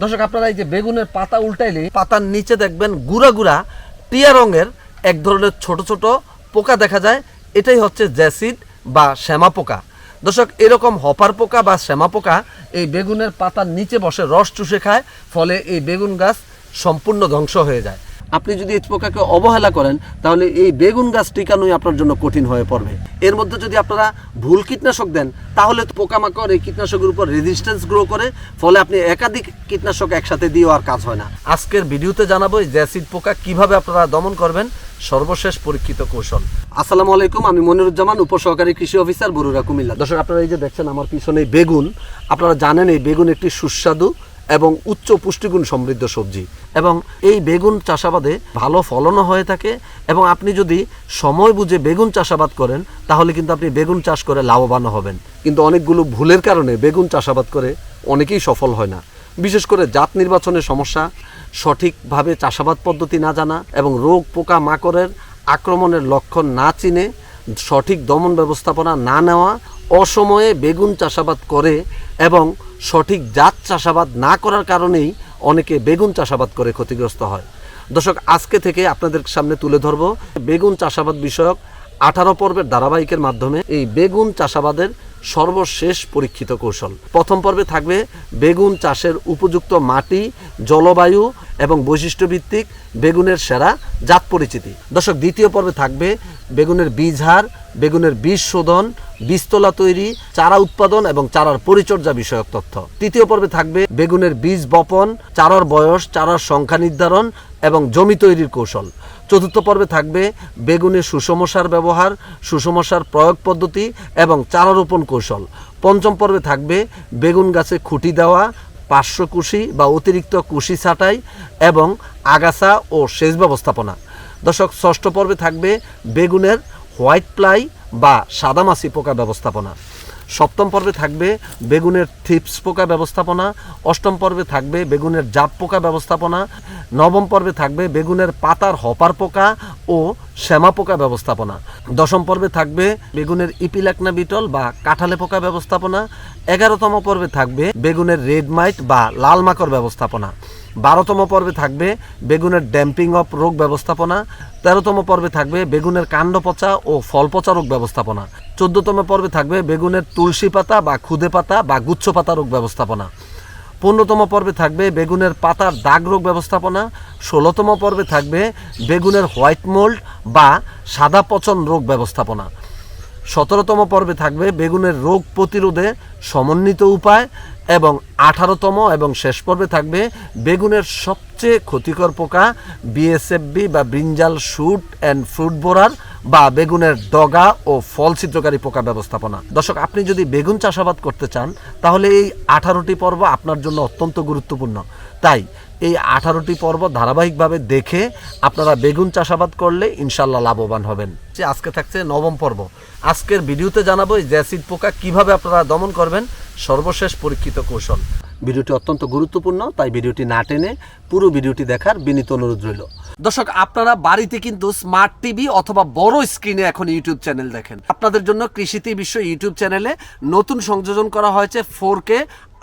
দর্শক, আপনারা এই যে বেগুনের পাতা উল্টাইলে পাতার নিচে দেখবেন গুড়া গুড়া, টিয়া রঙের এক ধরনের ছোট ছোট পোকা দেখা যায়। এটাই হচ্ছে জ্যাসিড বা শ্যামা পোকা। দর্শক, এরকম হপার পোকা বা শ্যামা পোকা এই বেগুনের পাতার নিচে বসে রস চুষে খায়, ফলে এই বেগুন গাছ সম্পূর্ণ ধ্বংস হয়ে যায়। আপনি যদি এই পোকাকে অবহেলা করেন, তাহলে এই বেগুন গাছ টিকানোই আপনার জন্য কঠিন হয়ে পড়বে। এর মধ্যে যদি আপনারা ভুল কীটনাশক দেন, তাহলে তো পোকামাকড় এই কীটনাশকের উপর রেজিস্ট্যান্স গ্রো করে, ফলে আপনি একাধিক কীটনাশক একসাথে দিয়েও আর কাজ হয় না। আজকের ভিডিওতে জানাব জ্যাসিড পোকা কীভাবে আপনারা দমন করবেন। সর্বশেষ পরীক্ষিত কৌশল। আসসালামু আলাইকুম, আমি মনিরুজ্জামান, উপসহকারী কৃষি অফিসার বরুরা কুমিল্লা। দর্শক, আপনারা এই যে দেখছেন, আমার পিছনে বেগুন। আপনারা জানেন, এই বেগুন একটি সুস্বাদু এবং উচ্চ পুষ্টিগুণ সমৃদ্ধ সবজি। এবং এই বেগুন চাষাবাদে ভালো ফলনও হয়ে থাকে এবং আপনি যদি সময় বুঝে বেগুন চাষাবাদ করেন, তাহলে কিন্তু আপনি বেগুন চাষ করে লাভবান হবেন। কিন্তু অনেকগুলো ভুলের কারণে বেগুন চাষাবাদ করে অনেকেই সফল হয় না। বিশেষ করে জাত নির্বাচনের সমস্যা, সঠিকভাবে চাষাবাদ পদ্ধতি না জানা এবং রোগ পোকা মাকড়ের আক্রমণের লক্ষণ না চিনে সঠিক দমন ব্যবস্থাপনা না নেওয়া অসময়ে বেগুন চাষাবাদ করে এবং সঠিক জাত চাষাবাদ না করার কারণেই অনেকে বেগুন চাষাবাদ করে ক্ষতিগ্রস্ত হয়। দর্শক, আজকে থেকে আপনাদের সামনে তুলে ধরব বেগুন চাষাবাদ বিষয়ক আঠারো পর্বের ধারাবাহিকের মাধ্যমে এই বেগুন চাষাবাদের সর্বশেষ পরীক্ষিত কৌশল। প্রথম পর্বে থাকবে বেগুন চাষের উপযুক্ত মাটি, জলবায়ু এবং বৈশিষ্ট্যভিত্তিক বেগুনের সেরা জাত পরিচিতি। দর্শক, দ্বিতীয় পর্বে থাকবে বেগুনের বীজ হার, বেগুনের বীজ শোধন, বীজতলা তৈরি, চারা উৎপাদন এবং চারার পরিচর্যা বিষয়ক তথ্য। তৃতীয় পর্বে থাকবে বেগুনের বীজ বপন, চারার বয়স, চারার সংখ্যা নির্ধারণ এবং জমি তৈরির কৌশল। চতুর্থ পর্বে থাকবে বেগুনের সুষম সার ব্যবহার সুষম সার প্রয়োগ পদ্ধতি এবং চারা রোপণ কৌশল। পঞ্চম পর্বে থাকবে বেগুন গাছে খুঁটি দেওয়া, পার্শ্ব কুশি বা অতিরিক্ত কুশি ছাঁটাই এবং আগাছা ও সেচ ব্যবস্থাপনা। দর্শক, ষষ্ঠ পর্বে থাকবে বেগুনের হোয়াইট প্লাই বা সাদামাছি পোকা ব্যবস্থাপনা। সপ্তম পর্বে থাকবে বেগুনের থিপস পোকা ব্যবস্থাপনা, অষ্টম পর্বে থাকবে বেগুনের জাপ পোকা ব্যবস্থাপনা, নবম পর্বে থাকবে বেগুনের পাতার হপার পোকা ও শ্যামা পোকা ব্যবস্থাপনা। দশম পর্বে থাকবে বেগুনের ইপিলাকনা বিটল বা কাঁঠালে পোকা ব্যবস্থাপনা। এগারোতম পর্বে থাকবে বেগুনের রেড মাইট বা লাল মাকড় ব্যবস্থাপনা। বারোতম পর্বে থাকবে বেগুনের ড্যাম্পিং অফ রোগ ব্যবস্থাপনা, তেরোতম পর্বে থাকবে বেগুনের কাণ্ড পচা ও ফল পচা রোগ ব্যবস্থাপনা, চোদ্দতম পর্বে থাকবে বেগুনের তুলসী পাতা বা খুদে পাতা বা গুচ্ছ পাতা রোগ ব্যবস্থাপনা, পনেরোতম পর্বে থাকবে বেগুনের পাতার দাগ রোগ ব্যবস্থাপনা, ষোলোতম পর্বে থাকবে বেগুনের হোয়াইট মোল্ড বা সাদা পচন রোগ ব্যবস্থাপনা। সতেরোতম পর্বে থাকবে বেগুনের রোগ প্রতিরোধে সমন্বিত উপায় এবং আঠারোতম এবং শেষ পর্বে থাকবে বেগুনের সবচেয়ে ক্ষতিকর পোকা বিএসএফবি বা brinjal shoot and fruit borer বা বেগুনের ডগা ও ফল ছিদ্রকারী পোকা ব্যবস্থাপনা। দর্শক, আপনি যদি বেগুন চাষাবাদ করতে চান, তাহলে এই আঠারোটি পর্ব আপনার জন্য অত্যন্ত গুরুত্বপূর্ণ। তাই এই আঠারোটি পর্ব ধারাবাহিকভাবে দেখে আপনারা বেগুন চাষাবাদ করলে ইনশাল্লাহ লাভবান হবেন। যে আজকে থাকছে নবম পর্ব। আজকের ভিডিওতে জানাব এই জ্যাসিড পোকা কীভাবে আপনারা দমন করবেন, সর্বশেষ পরীক্ষিত কৌশল। ভিডিওটি অত্যন্ত গুরুত্বপূর্ণ, তাই ভিডিওটি না টেনে পুরো ভিডিওটি দেখার বিনীত অনুরোধ রইল। দর্শক, আপনারা বাড়িতে কিন্তু স্মার্ট টিভি অথবা বড় স্ক্রিনে এখন ইউটিউব চ্যানেল দেখেন। আপনাদের জন্য কৃষিতে বিশ্ব ইউটিউব চ্যানেলে নতুন সংযোজন করা হয়েছে ফোর কে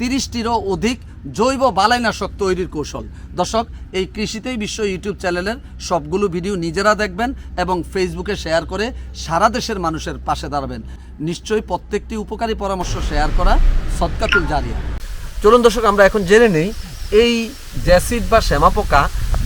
তিরিশটিরও অধিক জৈব বালাইনাশক তৈরির কৌশল। দর্শক, এই কৃষিতেই বিশ্ব ইউটিউব চ্যানেলের সবগুলো ভিডিও নিজেরা দেখবেন এবং ফেসবুকে শেয়ার করে সারা দেশের মানুষের পাশে দাঁড়াবেন। নিশ্চয়ই প্রত্যেকটি উপকারী পরামর্শ শেয়ার করা সৎকাতুল জারিয়া। চলুন দর্শক, আমরা এখন জেনে নেই, এই জ্যাসিড বা শ্যামা পোকা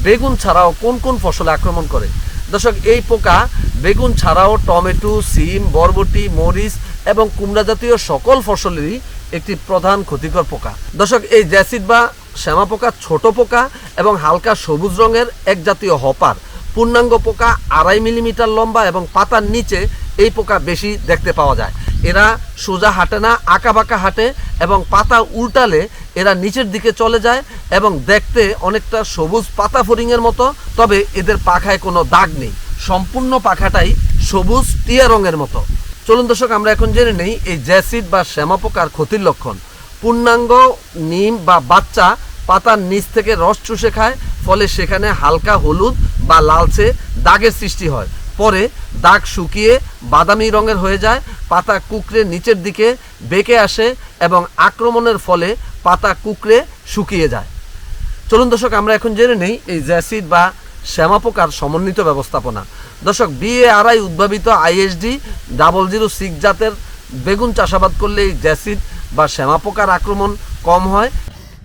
বেগুন ছাড়াও কোন কোন ফসলে আক্রমণ করে? দর্শক, এই পোকা বেগুন ছাড়াও টমেটো, সিম, বরবটি, মরিচ এবং কুমড়া জাতীয় সকল ফসলেরই একটি প্রধান ক্ষতিকর পোকা। দর্শক, এই জ্যাসিড বা শ্যামা পোকা, ছোট পোকা এবং হালকা সবুজ রঙের এক জাতীয় হপার। পূর্ণাঙ্গ পোকা আড়াই মিলিমিটার লম্বা এবং পাতার নিচে এই পোকা বেশি দেখতে পাওয়া যায়। এরা সোজা হাঁটে না আঁকা বাঁকা হাঁটে এবং পাতা উল্টালে এরা নিচের দিকে চলে যায় এবং দেখতে অনেকটা সবুজ পাতা ফড়িংয়ের মতো, তবে এদের পাখায় কোনো দাগ নেই। সম্পূর্ণ পাখাটাই সবুজ, টিয়া রঙের মতো। চলুন দর্শক, আমরা এখন জেনে নেই এই জ্যাসিড বা শ্যামা পোকার ক্ষতির লক্ষণ। পূর্ণাঙ্গ নিম বা বাচ্চা পাতার নিচ থেকে রস চুষে খায়, ফলে সেখানে হালকা হলুদ বা লালচে দাগের সৃষ্টি হয়। পরে দাগ শুকিয়ে বাদামি রঙের হয়ে যায়, পাতা কুকড়ে নিচের দিকে বেঁকে আসে এবং আক্রমণের ফলে পাতা কুকড়ে শুকিয়ে যায়। চলুন দর্শক, আমরা এখন জেনে নেই এই জ্যাসিড বা শ্যামা পোকার সমন্বিত ব্যবস্থাপনা। দর্শক বিএ আরআই উদ্ভাবিত আইএসডি ডাবল জিরো সিক্স জাতের বেগুন চাষাবাদ করলে এই জ্যাসিড বা শ্যামা পোকার আক্রমণ কম হয়।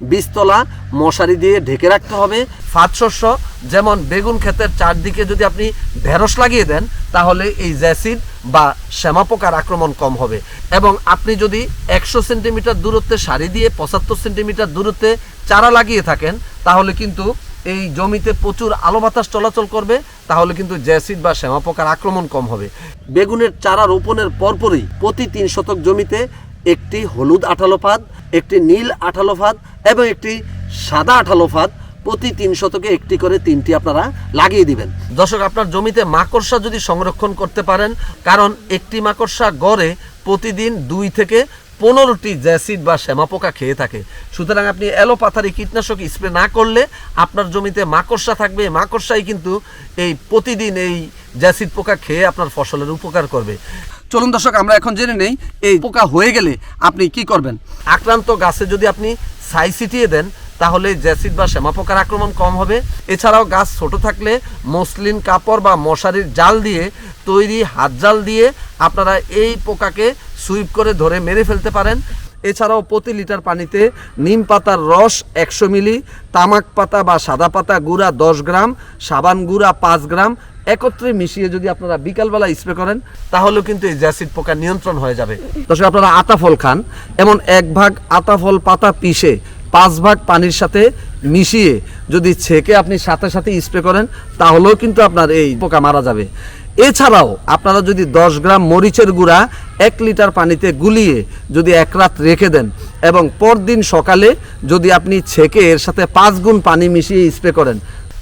বীজতলা মশারি দিয়ে ঢেকে রাখতে হবে ফাঁদ শস্য, যেমন বেগুন ক্ষেতের চারদিকে যদি আপনি ঢেঁড়স লাগিয়ে দেন, তাহলে এই জ্যাসিড বা শ্যামা পোকার আক্রমণ কম হবে। এবং আপনি যদি একশো সেন্টিমিটার দূরত্বে সারি দিয়ে পঁচাত্তর সেন্টিমিটার দূরত্বে চারা লাগিয়ে থাকেন, তাহলে কিন্তু এই জমিতে প্রচুর আলো বাতাস চলাচল করবে, তাহলে কিন্তু জ্যাসিড বা শ্যামা পোকার আক্রমণ কম হবে। বেগুনের চারা রোপণের পরপরই প্রতি তিন শতক জমিতে একটি হলুদ আঠালো ফাঁদ, একটি নীল আঠালো ফাঁদ এবং একটি সাদা আঠালো ফাঁদ প্রতি তিন শতকে একটি করে তিনটি আপনারা লাগিয়ে দিবেন। দর্শক, আপনার জমিতে মাকড়সা যদি সংরক্ষণ করতে পারেন, কারণ একটি মাকড়সা গড়ে প্রতিদিন দুই থেকে পনেরোটি জ্যাসিড বা শ্যামা পোকা খেয়ে থাকে। সুতরাং আপনি অ্যালোপাথারি কীটনাশক স্প্রে না করলে আপনার জমিতে মাকড়সা থাকবে। মাকড়সাই কিন্তু এই প্রতিদিন এই জ্যাসিড পোকা খেয়ে আপনার ফসলের উপকার করবে। চলুন দর্শক, আমরা এখন জেনে নেই এই পোকা হয়ে গেলে আপনি কি করবেন। আক্রান্ত গাছে যদি আপনি ছাই ছিটিয়ে দেন, তাহলে জ্যাসিড বা শ্যামা পোকার আক্রমণ কম হবে। এছাড়াও গাছ ছোট থাকলে মসলিন কাপড় বা মশারির জাল দিয়ে, তৈরি হাত জাল দিয়ে আপনারা এই পোকাকে সুইপ করে ধরে মেরে ফেলতে পারেন। এছাড়াও প্রতি লিটার পানিতে নিম পাতার রস একশো মিলি, তামাক পাতা বা সাদা পাতা গুঁড়া দশ গ্রাম, সাবান গুঁড়া পাঁচ গ্রাম একত্রে মিশিয়ে যদি আপনারা বিকালবেলা স্প্রে করেন, তাহলেও কিন্তু এই জ্যাসিড পোকা নিয়ন্ত্রণ হয়ে যাবে। দর্শক, আপনারা আতা ফল খান, এমন এক ভাগ আতা ফল পাতা পিষে পাঁচ ভাগ পানির সাথে মিশিয়ে যদি ছেঁকে আপনি সাথে সাথে স্প্রে করেন, তাহলেও কিন্তু আপনার এই পোকা মারা যাবে। এছাড়াও আপনারা যদি দশ গ্রাম মরিচের গুঁড়া এক লিটার পানিতে গুলিয়ে যদি এক রাত রেখে দেন এবং পরদিন সকালে যদি আপনি ছেঁকে এর সাথে পাঁচ গুণ পানি মিশিয়ে স্প্রে করেন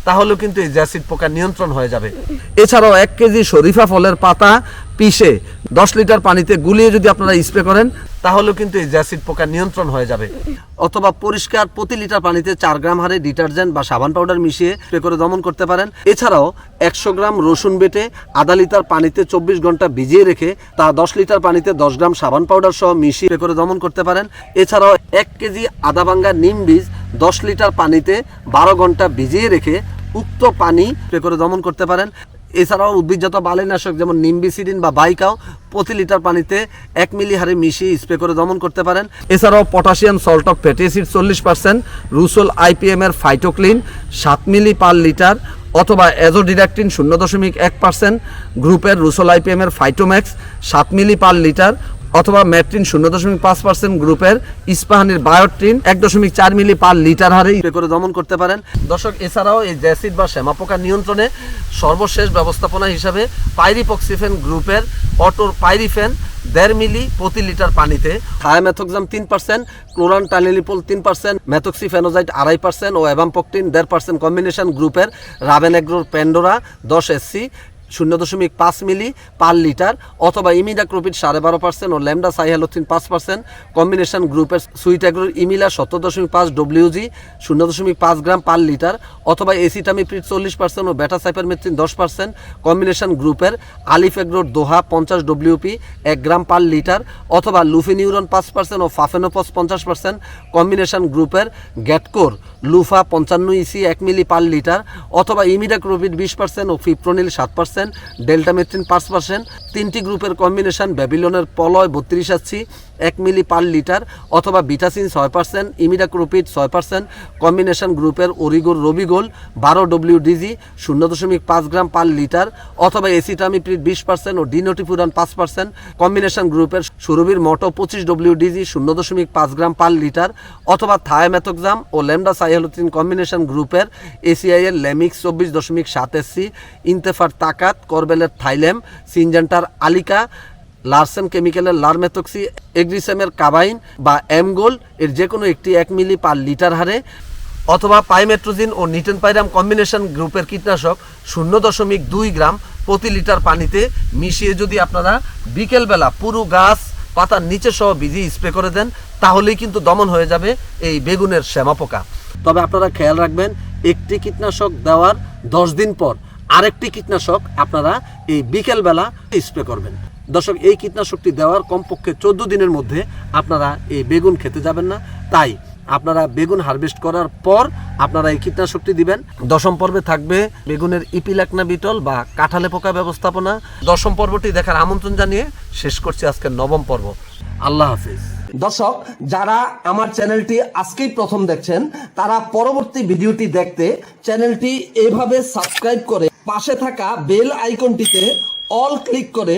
তাহলেও কিন্তু এই জ্যাসিড পোকা নিয়ন্ত্রণ হয়ে যাবে। এছাড়াও এক কেজি শরীফা ফলের পাতা পিষে দশ লিটার পানিতে গুলিয়ে যদি আপনারা স্প্রে করেন তাহলেও কিন্তু এই জ্যাসিড পোকা নিয়ন্ত্রণ হয়ে যাবে। অথবা পরিষ্কার প্রতি লিটার পানিতে চার গ্রাম হারে ডিটারজেন্ট বা সাবান পাউডার মিশিয়ে স্প্রে করে দমন করতে পারেন। এছাড়াও একশো গ্রাম রসুন বেটে আধা লিটার পানিতে চব্বিশ ঘণ্টা ভিজিয়ে রেখে তা দশ লিটার পানিতে দশ গ্রাম সাবান পাউডার সহ মিশিয়ে স্প্রে করে দমন করতে পারেন। এছাড়াও এক কেজি আদা ভাঙ্গা নিম বীজ দশ লিটার পানিতে বারো ঘণ্টা ভিজিয়ে রেখে উক্ত পানি স্প্রে করে দমন করতে পারেন। এছাড়াও উদ্ভিদজাত বালিনাশক যেমন নিম্বিসিডিন বা বাইকাও প্রতি লিটার পানিতে এক মিলি হারে মিশিয়ে স্প্রে করে দমন করতে পারেন। এছাড়াও potassium salt of fatty acid চল্লিশ পার্সেন্ট রুসোল আইপিএম এর ফাইটোক্লিন সাত মিলি পার লিটার অথবা অ্যাজোডিডাক্টিন শূন্য দশমিক এক পার্সেন্ট গ্রুপের রুসোল আইপিএম এর ফাইটোম্যাক্স সাত মিলি পার লিটার অথবা ম্যাট্রিন শূন্য দশমিক পাঁচ পার্সেন্ট গ্রুপের ইস্পাহানির বায়োট্রিন এক দশমিক চার মিলি পার লিটার হারে করে দমন করতে পারেন। দর্শক, এছাড়াও এই জ্যাসিড বা শ্যামা পোকা নিয়ন্ত্রণে সর্বশেষ ব্যবস্থাপনা হিসাবে পাইরিপক্সিফেন গ্রুপের অটোর পাইরিফেন দেড় মিলি প্রতি লিটার পানিতে, থায়ামেথোক্সাম তিন পার্সেন্ট, ক্লোরান টাইলিপোল তিন পার্সেন্ট, মেথক্সিফেনোজাইট আড়াই পার্সেন্ট ও অ্যাভামপকটিন দেড় পার্সেন্ট কম্বিনেশন গ্রুপের রাবেনেগ্রোর প্যান্ডোরা দশ এসসি শূন্য দশমিক পাঁচ মিলি পার লিটার অথবা ইমিডাক্রোপিড সাড়ে বারো পার্সেন্ট ও ল্যামডা সাইহ্যালোথিন পাঁচ পার্সেন্ট। কম্বিনেশন গ্রুপের সুইটাগ্রোর ইমিলা সত্তর দশমিক পাঁচ ডব্লিউজি, শূন্য দশমিক পাঁচ গ্রাম পার লিটার অথবা এসিটামিপ্রিড চল্লিশ পার্সেন্ট ও বেটা সাইপারমেথ্রিন দশ পার্সেন্ট। কম্বিনেশন গ্রুপের আলিফেগ্রোর দোহা পঞ্চাশ ডব্লিউপি এক গ্রাম পার লিটার অথবা লুফিনিউরন পাঁচ পার্সেন্ট ও ফাফেনোপস পঞ্চাশ পার্সেন্ট। কম্বিনেশন গ্রুপের গ্যাটকোর লুফা পঞ্চান্ন ইসি এক মিলি পার লিটার অথবা ইমিডাক্রোপিড বিশ পার্সেন্ট ও ফিপ্রোনিল সাত পার্সেন্ট। ডেল্টামেথ্রিন পাঁচ পার্সেন্ট তিনটি গ্রুপের কম্বিনেশন ব্যাবিলনের পলয় বত্রিশ আসছি এক মিলি পার লিটার অথবা বিটাসিন ছয় পার্সেন্ট ইমিডাক্রোপিড ছয় পার্সেন্ট, কম্বিনেশন গ্রুপের অরিগোর রবিগোল বারো ডব্লিউ ডিজি, শূন্য দশমিক পাঁচ গ্রাম পার লিটার অথবা এসিটামিপ্রিড বিশ পার্সেন্ট ও ডিনোটিফুরান পাঁচ পার্সেন্ট, কম্বিনেশন গ্রুপের সুরবির মটো পঁচিশ ডব্লিউ ডিজি, শূন্য দশমিক পাঁচ গ্রাম পার লিটার অথবা থায়ামেথোক্সাম ও ল্যামডা সাইহ্যালোথিন কম্বিনেশন গ্রুপের এসিআই এর ল্যামিক্স চব্বিশ দশমিক সাত এসসি, ইন্তেফার তাকাত, করবেলের থাইলেম সিনজেন্টার আলিকা লার্সেন কেমিক্যালের লারমেথক্সি, এগ্রিসেমের কাবাইন বা এমগোল এর যে কোনো একটি এক মিলি পার লিটার হারে অথবা পাইমেট্রোজিন ও নিটেন পাইরাম কম্বিনেশন গ্রুপের কীটনাশক শূন্য দশমিক দুই গ্রাম প্রতি লিটার পানিতে মিশিয়ে যদি আপনারা বিকেলবেলা পুরো গাছ, পাতার নিচে সহ ভিজিয়ে স্প্রে করে দেন, তাহলেই কিন্তু দমন হয়ে যাবে এই বেগুনের শ্যামা পোকা। তবে আপনারা খেয়াল রাখবেন, একটি কীটনাশক দেওয়ার দশ দিন পর আরেকটি কীটনাশক আপনারা এই বিকেলবেলা স্প্রে করবেন। দর্শক, এই কীটনাশকটি দেওয়ার কমপক্ষে চোদ্দ দিনের মধ্যে আপনারা এই বেগুন খেতে যাবেন না। তাই আপনারা বেগুন হারভেস্ট করার পর আপনারা এই কীটনাশকটি দিবেন। দশম পর্বে থাকবে বেগুনের ইপিলাকনা বিটল বা কাঁঠালে পোকা ব্যবস্থাপনা। দশম পর্বটি দেখার আমন্ত্রণ জানিয়ে শেষ করছি আজকের নবম পর্ব। আল্লাহ হাফিজ। দর্শক, যারা আমার চ্যানেলটি আজকেই প্রথম দেখছেন, তারা পরবর্তী ভিডিওটি দেখতে চ্যানেলটি এভাবে সাবস্ক্রাইব করে পাশে থাকা বেল আইকনটিতে অল ক্লিক করে